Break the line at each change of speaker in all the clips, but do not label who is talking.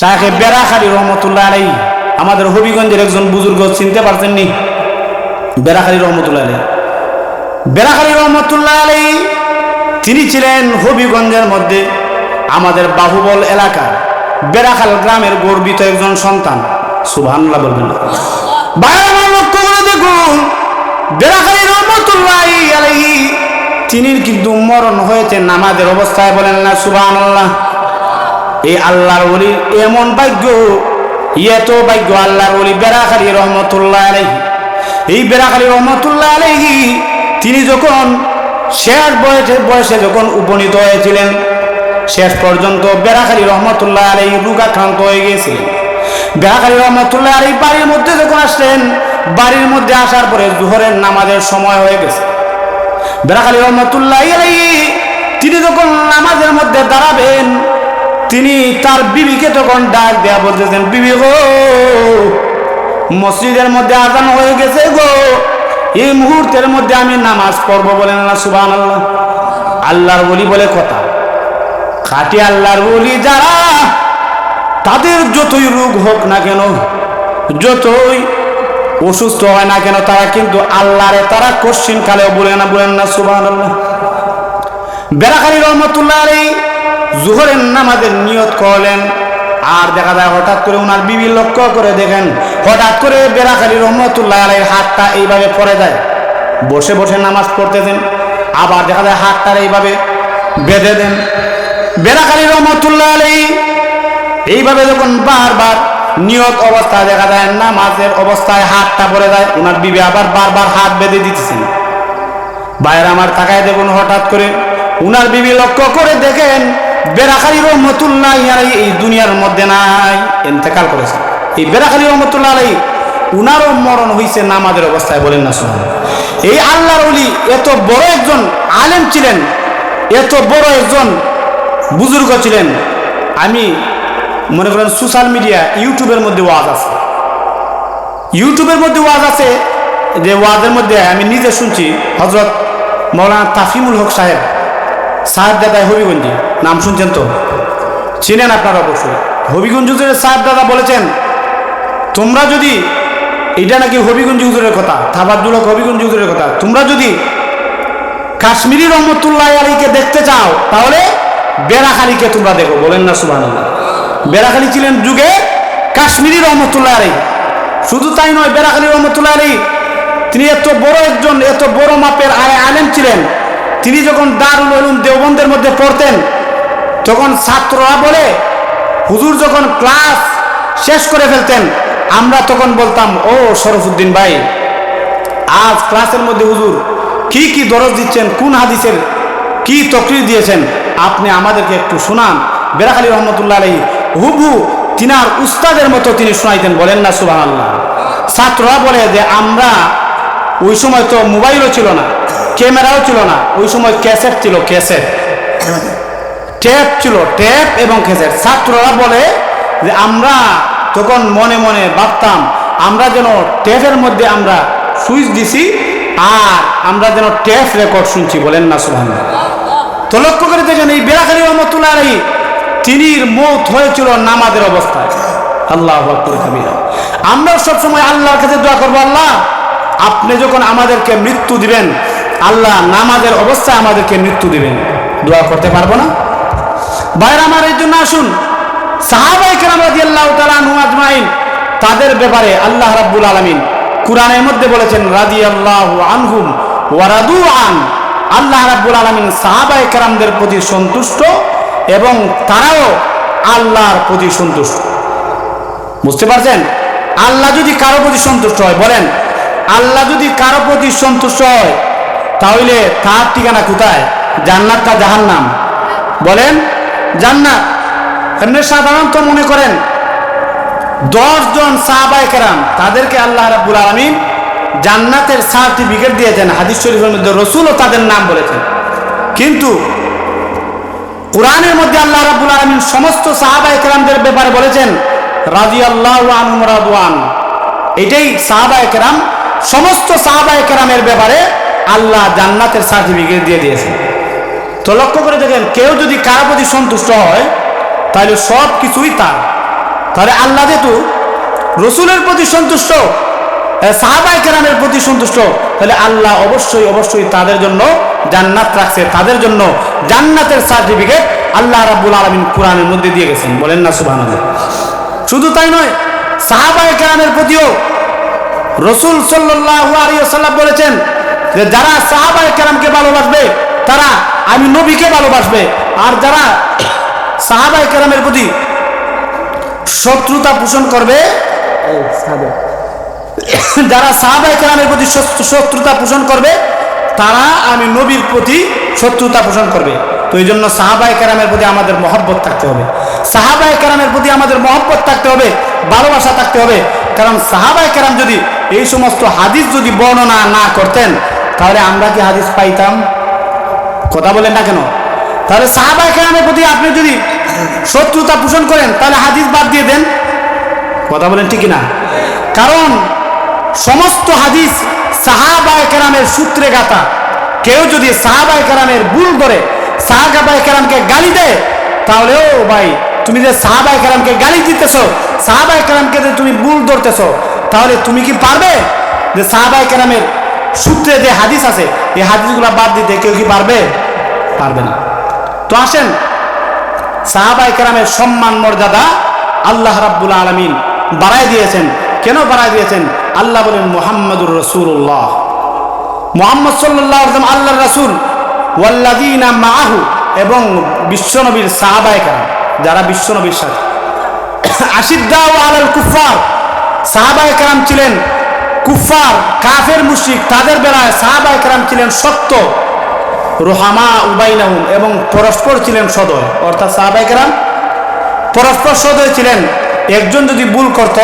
শাহে বেড়াখালী রহমতুল্লাহ আলাই আমাদের হবিগঞ্জের একজন বুজুর্গ চিনতে পারছেননি? বেড়াখালী রহমতুল্লাহ আলাই বেড়াখালী রহমতুল্লাহ আলাই তিনি ছিলেন হবিগঞ্জের মধ্যে আমাদের বাহুবল এলাকার বেড়াখাল গ্রামের গর্বিত একজন সন্তান। সুবহানাল্লাহ বলবেন দেখুন, বেড়াখালী রহমতুল্লাহ আলাই তিনি কিন্তু মরণ হয়েছে নামাজের অবস্থায় বলেন না, সুবহানাল্লাহ। এই আল্লাহর ওলি এমন ভাগ্য, এত ভাগ্য আল্লাহর ওলি বেড়াখালী রহমতুল্লাহ আলহি এই বেড়াখালী রহমতুল্লাহ আলহি তিনি যখন শেষ বয়সে বয়সে যখন উপনীত হয়েছিলেন, শেষ পর্যন্ত বেড়াখালী রহমতুল্লাহ আলহি রোগাক্রান্ত হয়ে গিয়েছিলেন। বেড়াখালী রহমতুল্লাহ আলহি বাড়ির মধ্যে যখন আসলেন, বাড়ির মধ্যে আসার পরে জোহরের নামাজের সময় হয়ে গেছে। বেড়াখালী রহমতুল্লাহ আলহি তিনি যখন নামাজের মধ্যে দাঁড়াবেন তিনি তার বিবিকে তখন ডাক দেয়া বলতেছেন, বিবি গো, মসজিদের মধ্যে আজান হয়ে গেছে গো। এই মুহূর্তের মধ্যে আমি নামাজ পড়ব বলেন না সুবান আল্লাহ আল্লাহর বলি বলে কথা। খাটি আল্লাহর বলি যারা, তাদের যতই রোগ হোক না কেন, যতই অসুস্থ হয় না কেন, তারা কিন্তু আল্লাহরে তারা কশ্চিন কালেও বলে না, বলেন না সুবান আল্লাহ বেড়াখালী রহমতুল্লাহ আলী জুহরের নামাজের নিয়ত করলেন। আর দেখা যায় হঠাৎ করে ওনার বিবি লক্ষ্য করে দেখেন, হঠাৎ করে বেড়াখালী রহমতুল্লাহ আলীর হাতটা এইভাবে পড়ে যায়। বসে বসে নামাজ পড়তেছেন, আবার দেখা যায় হাতটার এইভাবে বেঁধে দেন। বেড়াখালী রহমতুল্লাহ আলী এইভাবে যখন বারবার নিয়ত অবস্থায় দেখা যায়, নামাজের অবস্থায় হাতটা পড়ে যায় ওনার বিবি আবার বারবার হাত বেঁধে দিতেছেন। বাইরে আমার তাকায় দেখুন, হঠাৎ করে উনার বিবি লক্ষ্য করে দেখেন বেড়াখালী রহমতুল্লাহ আলাই এই দুনিয়ার মধ্যে নাই এতেকাল করেছে। এই বেড়াখালী রহমতুল্লাহ আলাই উনারও মরণ হয়েছে নামাজের অবস্থায় বলেন না শুনুন এই আল্লাহর অলি এত বড় একজন আলেম ছিলেন, এত বড় একজন বুজুর্গ ছিলেন। আমি মনে করেন সোশ্যাল মিডিয়া ইউটিউবের মধ্যে ওয়াজ আছে। ইউটিউবের মধ্যে ওয়াজ আছে, যে ওয়াজের মধ্যে আমি নিজে শুনছি হজরত মৌলানা তাফিমুল হক সাহেব। সাহেব দাদা হবিগঞ্জি। নাম শুনছেন তো? চিনেন আপনারা অবশ্যই। হবিগঞ্জ হুজুরের সাহেব দাদা বলেছেন, তোমরা যদি এটা নাকি হবিগঞ্জ হুজুরের কথা থাবাদুল হক হবিগঞ্জ হুজুরের কথা। তোমরা যদি কাশ্মীরি রহমতুল্লাহ আলীকে দেখতে চাও, তাহলে বেড়াখালীকে তোমরা দেখো। বলেন না সুবাহ বেড়াখালী ছিলেন যুগে কাশ্মীরি রহমতুল্লাহ আলী শুধু তাই নয়, বেড়াখালী রহমতুল্লাহ আলী তিনি এত বড় একজন, এত বড় মাপের আয় আলেম ছিলেন। তিনি যখন দারুল উলুম দেওবন্দের মধ্যে পড়তেন, তখন ছাত্ররা বলে, হুজুর যখন ক্লাস শেষ করে ফেলতেন, আমরা তখন বলতাম, ও শরফুদ্দিন ভাই, আজ ক্লাসের মধ্যে হুজুর কি কি দরজ দিচ্ছেন, কোন হাদিসের কি তকরির দিয়েছেন, আপনি আমাদেরকে একটু শোনান। বেড়াখালী রহমতুল্লাহ আলহী হুবু তিনার উস্তাদের মতো তিনি শোনাইতেন, বলেন না সুবাহ আল্লাহ ছাত্ররা বলে যে, আমরা ওই সময় তো মোবাইলও ছিল না, ক্যামেরাও ছিল না, ওই সময় ক্যাসেট ছিল, ক্যাসেট। ট্যাপ ছিল, ট্যাপ এবং ক্যাসেট। ছাত্ররা বলে যে আমরা তখন মনে মনে ভাবতাম, আমরা যেন ট্যাপের মধ্যে আমরা সুইচ দিছি আর আমরা যেন ট্যাপ রেকর্ড শুনছি, বলেন না সুহান তো লক্ষ্য করে দেখেন, এই বেড়াখালী রহমতুল্লাহ আলী তিনির মৌত হয়েছিল নামাজের অবস্থায়। আল্লাহ আমরা সবসময় আল্লাহর কাছে দোয়া করব, আল্লাহ আপনি যখন আমাদেরকে মৃত্যু দিবেন, আল্লাহ নামাজের অবস্থায় আমাদেরকে মৃত্যু দিবেন। দোয়া করতে পারব না? বাইরে আমার এই জন্য আসুন। সাহাবাই কেরাম রাজি আল্লাহ আজমাইন, তাদের ব্যাপারে আল্লাহ রাব্বুল আলমিন কোরআনের মধ্যে বলেছেন রাজি আল্লাহ আনহুম ওয়ারাদু আন। আল্লাহ রাব্বুল আলমিন সাহাবাই কেরামদের প্রতি সন্তুষ্ট এবং তারাও আল্লাহর প্রতি সন্তুষ্ট। বুঝতে পারছেন? আল্লাহ যদি কারও প্রতি সন্তুষ্ট হয়, বলেন আল্লাহ যদি কারও প্রতি সন্তুষ্ট হয়, তাহলে তার ঠিকানা কোথায়? জান্নাতটা জাহান্নাম? বলেন, জান্নাত। এমনি সাধারণত মনে করেন, দশজন সাহাবাই কেরাম, তাদেরকে আল্লাহ রাব্বুল আলমিন জান্নাতের সার্টিফিকেট দিয়েছেন হাদিস শরীফের মধ্যে রসুলও তাদের নাম বলেছেন। কিন্তু কোরআনের মধ্যে আল্লাহ রাব্বুল আলমিন সমস্ত সাহাবাই কেরামদের ব্যাপারে বলেছেন রাজি আল্লাহ আনমরাদান এটাই সাহাবা একরাম সমস্ত সাহাবা একরামের ব্যাপারে আল্লাহ জান্নাতের সার্টিফিকেট দিয়ে দিয়েছেন। তো লক্ষ্য করে দেখেন, কেউ যদি কারও প্রতি সন্তুষ্ট হয়, তাহলে সব কিছুই তার। তাহলে আল্লাহ যেহেতু রসুলের প্রতি সন্তুষ্ট সাহাবাই কেরামের প্রতি সন্তুষ্ট, তাহলে আল্লাহ অবশ্যই অবশ্যই তাদের জন্য জান্নাত রাখছে। তাদের জন্য জান্নাতের সার্টিফিকেট আল্লাহ রাব্বুল আলমিন কোরআনের মধ্যে দিয়ে গেছেন। বলেন না সুবাহ শুধু তাই নয় সাহাবাই কেরামের প্রতিও রসুল সাল্লাহ বলেছেন যে যারা সাহাবাই কেরামকে ভালোবাসবে, তারা, আমি নবীকে ভালোবাসবে। আর যারা সাহাবাই কেরামের প্রতি শত্রুতা পোষণ করবে, যারা সাহাবাই কেরামের প্রতি শত্রুতা পোষণ করবে, তারা, আমি নবীর প্রতি শত্রুতা পোষণ করবে। তো এই জন্য সাহাবাই কেরামের প্রতি আমাদের মহব্বত থাকতে হবে। সাহাবাই কেরামের প্রতি আমাদের মহব্বত থাকতে হবে, ভালোবাসা থাকতে হবে। কারণ সাহাবাই কেরাম যদি এই সমস্ত হাদিস যদি বর্ণনা না করতেন, তাহলে আমরা কি হাদিস পাইতাম? কথা বলেন না কেন? তাহলে সাহাবাই কেরামের প্রতি আপনি যদি শত্রুতা পোষণ করেন, তাহলে হাদিস বাদ দিয়ে দেন। কথা বলেন ঠিক না কারণ সমস্ত হাদিস সাহাবায় কেরামের সূত্রে গাথা কেউ যদি সাহাবায় কেরামের ভুল করে সাহাবায় কেরামকে গালি দেয়, তাহলেও ভাই তুমি যে সাহাবায় কেরামকে গালি দিতেছো, সাহাবায় কেরামকে যে তুমি ভুল ধরতেছো, তাহলে তুমি কি পারবে? যে সাহাবায় কেরামের সূত্রে যে হাদিস আছে, এই হাদিসগুলো বাদ দিতে কেউ কি পারবে? পারবে না। তো আসেন সাহাবাই কেরামের সম্মান মর্যাদা আল্লাহ রাব্বুল আলমিন বাড়াই দিয়েছেন। কেন বাড়াই দিয়েছেন? আল্লাহ বলেন, মোহাম্মদুর রসুল্লাহ মোহাম্মদ সাল্লাহ আল্লাহ রসুল ওয়াল্লাদিনা মাহু এবং বিশ্বনবীর সাহাবাই যারা বিশ্বনবীর সাথে। আশিদ্দা ও আলাল কুফার সাহাবাই কেরাম ছিলেন কুফার কাফের মুশিক তাদের বেলায় সাহাবাই কেরাম ছিলেন সত্য রোহামা উবাইনাহুম এবং পরস্পর ছিলেন সদয়। অর্থাৎ সাহাবাইকেরাম পরস্পর সদয় ছিলেন। একজন যদি ভুল করত,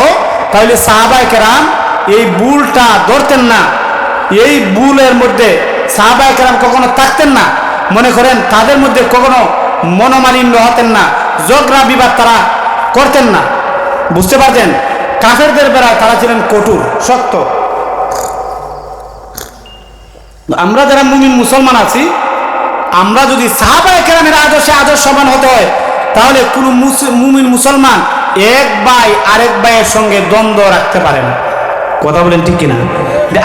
তাহলে সাহাবাইকেরাম এই ভুলটা ধরতেন না। এই ভুলের মধ্যে সাহাবাইকেরাম কখনো থাকতেন না। মনে করেন তাদের মধ্যে কখনো মনোমালিন্য হতেন না। জগরা বিবাদ তারা করতেন না। বুঝতে পারছেন? কাফেরদের বেলায় তারা ছিলেন কঠোর, শক্ত। আমরা যারা মুমিন মুসলমান আছি, আমরা যদি সাহাবায় কেরামের আদর্শে আদর্শবান হতে হয়, তাহলে কোনো মুমিন মুসলমান এক ভাই আরেক ভাইয়ের সঙ্গে দ্বন্দ্ব রাখতে পারে না। কথা বলেন ঠিক কিনা?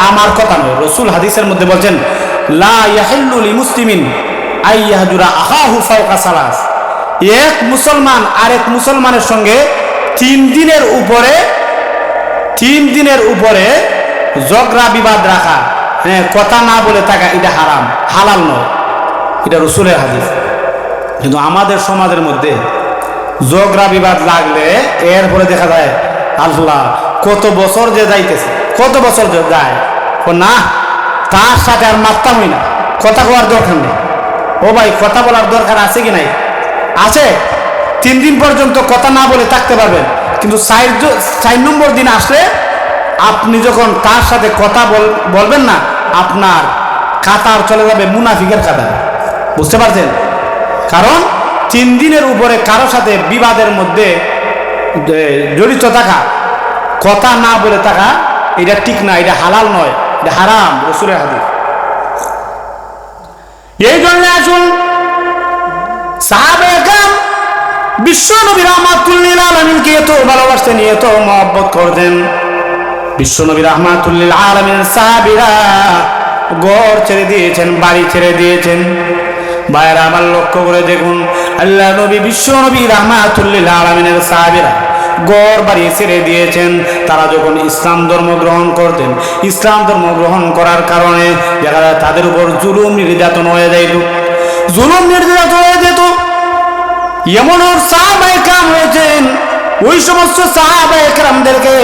আমার কথা নয়, রসুল হাদিসের মধ্যে বলছেন, লা ইয়াহিল্লু লি মুসলিমিন আই ইয়াহজুরা আহাহু ফাওকা সালাস। এক মুসলমান আরেক মুসলমানের সঙ্গে তিন দিনের উপরে, তিন দিনের উপরে ঝগড়া, বিবাদ রাখা। হ্যাঁ কথা না বলে থাকা এটা হারাম, হালাল নয়। এটা রসুলের হাদিস। কিন্তু আমাদের সমাজের মধ্যে ঝগড়া, বিবাদ লাগলে এরপরে দেখা যায়, আল্লাহ কত বছর যে যাইতেছে, কত বছর যে যায়। ও না, তার সাথে আর মারতামই না। কথা বলার দরকার নেই। ও ভাই, কথা বলার দরকার আছে কি নাই? আছে। তিন দিন পর্যন্ত কথা না বলে থাকতে পারবেন। কিন্তু চার নম্বর দিন আসলে আপনি যখন তার সাথে কথা বল- বলবেন না, আপনার কাতার চলে যাবে মুনাফিকের কাতার। বুঝতে পারছেন? কারণ তিন দিনের উপরে কারও সাথে বিবাদের মধ্যে জড়িত থাকা, কথা না বলে থাকা, এটা ঠিক না, এটা হালাল নয়, এটা হারাম, রসুলের হাদিস। এই জন্য আসুন সাহাবে বিশ্ব নবী রহমাতুল্লিল আলমিনকে এত ভালোবাসতেন, এত মহব্বত করতেন। বিশ্ব নবী রহমাতুল্লিল আলমিন সাহাবিরা গড় ছেড়ে দিয়েছেন, বাড়ি ছেড়ে দিয়েছেন। বাইরে আমার লক্ষ্য করে দেখুন, আল্লাহ নবী, বিশ্ব নবী রহমাতুল্লিল আলমিনের সাহাবিরা গড় বাড়ি ছেড়ে দিয়েছেন। তারা যখন ইসলাম ধর্ম গ্রহণ করতেন, ইসলাম ধর্ম গ্রহণ করার কারণে দেখা তাদের উপর জুলুম নির্যাতন হয়ে যাইত। জুলুম নির্যাতন হয়ে যেত। এমন হয়েছেন ওই সমস্ত সাহাবাহামদেরকে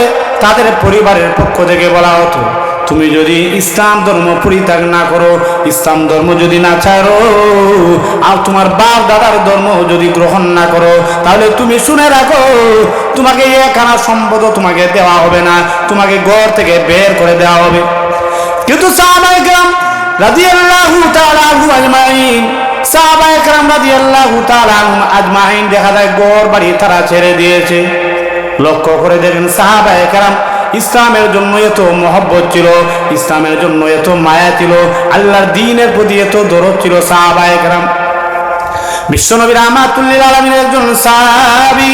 তাদের পরিবারের পক্ষ থেকে বলা হতো, তুমি যদি ইসলাম ধর্ম পরিত্যাগ না করো, ইসলাম ধর্ম যদি না ছাড়ো, আর তোমার বাপ দাদার ধর্ম যদি গ্রহণ না করো, তাহলে তুমি শুনে রাখো, তোমাকে একখানা সম্পদ তোমাকে দেওয়া হবে না, তোমাকে ঘর থেকে বের করে দেওয়া হবে। কিন্তু সাহাবাহাম রাজিয়াল্লাহু তাআলা আজমাইন ইসলামের জন্য এত মহব্বত ছিল, ইসলামের জন্য এত মায়া ছিল, আল্লাহর দিনের প্রতি এত দরদ ছিল সাহাবা বিশ্বনবীর আমাতুল্লিল আলমীর একজন সাহাবি,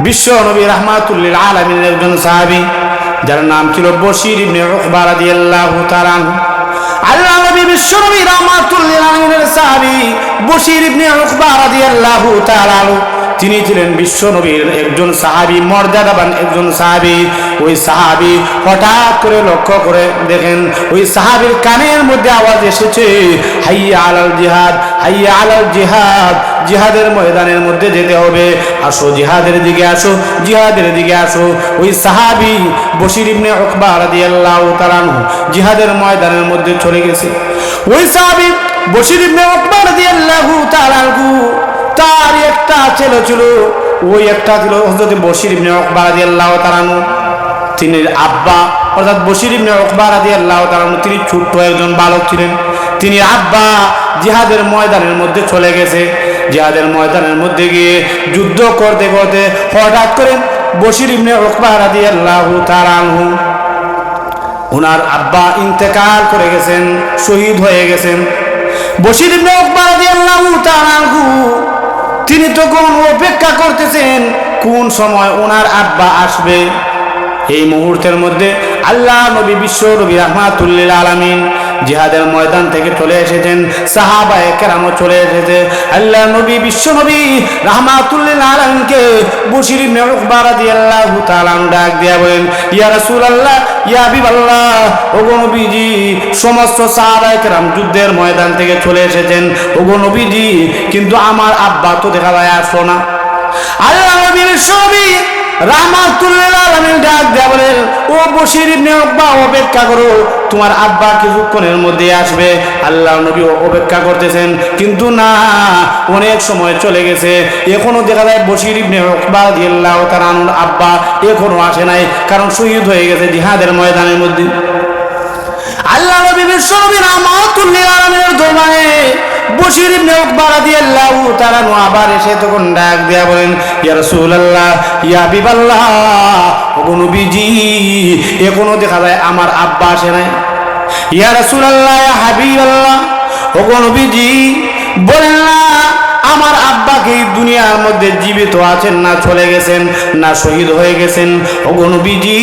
বিশ্বনবী রহমাতুল্লিল আলমীর একজন সাহাবি, যার নাম ছিল বশির আল্লাহ সাহাবি তিনি ছিলেন বিশ্ব নবীর একজন সাহাবি, মর্যাদাবান একজন সাহাবি। ওই সাহাবি হঠাৎ করে লক্ষ্য করে দেখেন, ওই সাহাবির কানের মধ্যে আওয়াজ এসেছে, হাইয়া আলাল জিহাদ, হাইয়া আলাল জিহাদ। জিহাদের ময়দানের মধ্যে যেতে হবে। আসো জিহাদের দিকে আসো, জিহাদের দিকে আসো। ওই সাহাবি বশির ইবনে উকবা রাদিয়াল্লাহু তাআলা আনহু জিহাদের ময়দানের মধ্যে চলে গেছে। ওই সাহাবি বশির ইবনে উকবা রাদিয়াল্লাহু তাআলা আনহু, তার একটা ছেলে ছিল। ওই একটা ছিল হযরত বশির ইবনে উকবা রাদিয়াল্লাহু তাআলা আনহু। তিনি আব্বা অর্থাৎ বশির ইবনে উকবা রাদিয়াল্লাহু তাআলা আনহু, তিনি ছোট্ট একজন বালক ছিলেন। তিনি আব্বা জিহাদের ময়দানের মধ্যে চলে গেছে। জিহাদের ময়দানের মধ্যে গিয়ে যুদ্ধ করতে করতে হঠাৎ করে রাদিয়াল্লাহু তাআলা আনহু ওনার আব্বা ইন্তেকাল করে গেছেন, শহীদ হয়ে গেছেন। বশির ইবনে উকবা রাদিয়াল্লাহু তাআলা আনহু, তিনি তখন অপেক্ষা করতেছেন, কোন সময় ওনার আব্বা আসবে। এই মুহূর্তের মধ্যে আল্লাহ নবী বিশ্ব নবী রহমাতুল্লিল আলামিন জিহাদের ময়দান থেকে চলে এসেছেন সাহাবায়ে কেরামও চলে এসেছে। আল্লাহ নবী, বিশ্ব নবী রহমাতুল্লিল আলামিনকে বশির ইবনে উকবা রাদিয়াল্লাহু তাআলা ডাক দিয়া বলেন, ইয়া রসুল রাসূলুল্লাহ, ইয়া হাবিবাল্লাহ, ওগো নবীজি, সমস্ত সাহাবায়ে কেরাম যুদ্ধের ময়দান থেকে চলে এসেছেন। ওগো নবীজি, কিন্তু আমার আব্বা তো দেখা যায় আসলো না। আল্লাহ নবী, বিশ্ব নবী রাহমাতুল্লিল আলামিন ডাক দেয়া বলেন, ও ইবনে উকবা, অপেক্ষা করো তোমার আব্বা কিছুক্ষণের মধ্যে আসবে। আল্লাহ নবী অপেক্ষা করতেছেন। কিন্তু না, অনেক সময় চলে গেছে। এখনও দেখা যায় বসির ইবনে উকবা রাদিয়াল্লাহু তার আনুর আব্বা এখনও আসে নাই, কারণ শহীদ হয়ে গেছে জিহাদের ময়দানের মধ্যে। আল্লাহ নবী বিশ্ব আমার রাহমাতুল্লিল আলমের বশির ইবনে উকবা রাদিয়াল্লাহু তাআলা আবার এসে তখন ডাক দেয়া বলেন, ইয়া রাসূলুল্লাহ, ইয়া হাবিবাল্লাহ, ওগো নবীজি, এখনও দেখা যায় আমার আব্বা আসে নাই। ইয়া রাসূলুল্লাহ, ইয়া হাবিবাল্লাহ, ওগো নবীজি, বলেন না আমার আব্বাকে এই দুনিয়ার মধ্যে জীবিত আছেন না চলে গেছেন, না শহীদ হয়ে গেছেন? ওগো নবীজি,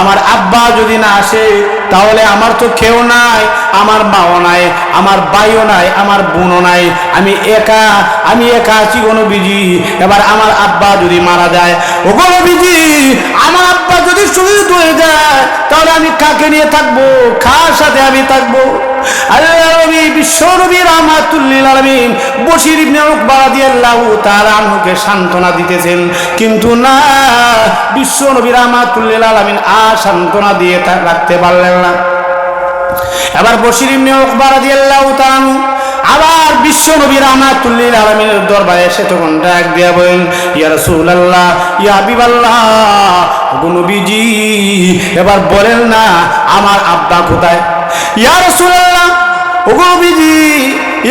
আমার আব্বা যদি না আসে, তাহলে আমার তো কেউ নাই, আমার মাও নাই, আমার ভাইও নাই, আমার বোনও নাই। আমি একা আমি একা আছি গো নবীজি। এবার আমার আব্বা যদি মারা যায়, ওগো নবীজি, আমার আব্বা যদি শহীদ হয়ে যায়, তাহলে আমি কাকে নিয়ে থাকব? কার সাথে আমি থাকব? আল্লাহ নবী সান্ত্বনা দিতেছেন। কিন্তু না তা রাখতে পারলেন না। এবার আবার বিশ্ব নবী রাহমাতুল্লিল আলামিনের দরবারে এসে তখন ডাক দিয়া বলেন, ইয়া রাসূলুল্লাহ, ইয়া এবার বলেন না, আমার আব্বা কোথায়? ওগো বিজি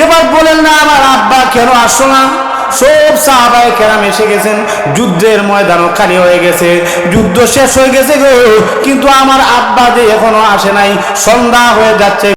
এবার বলেন না আমার আব্বা কেন আসো না? সব সাহাবায় কেরাম এসে গেছেন, যুদ্ধের ময়দানও খালি হয়ে গেছে, যুদ্ধ শেষ হয়ে গেছে গো, কিন্তু আমার আব্বা যে এখনও আসে নাই, সন্ধ্যা হয়ে যাচ্ছে।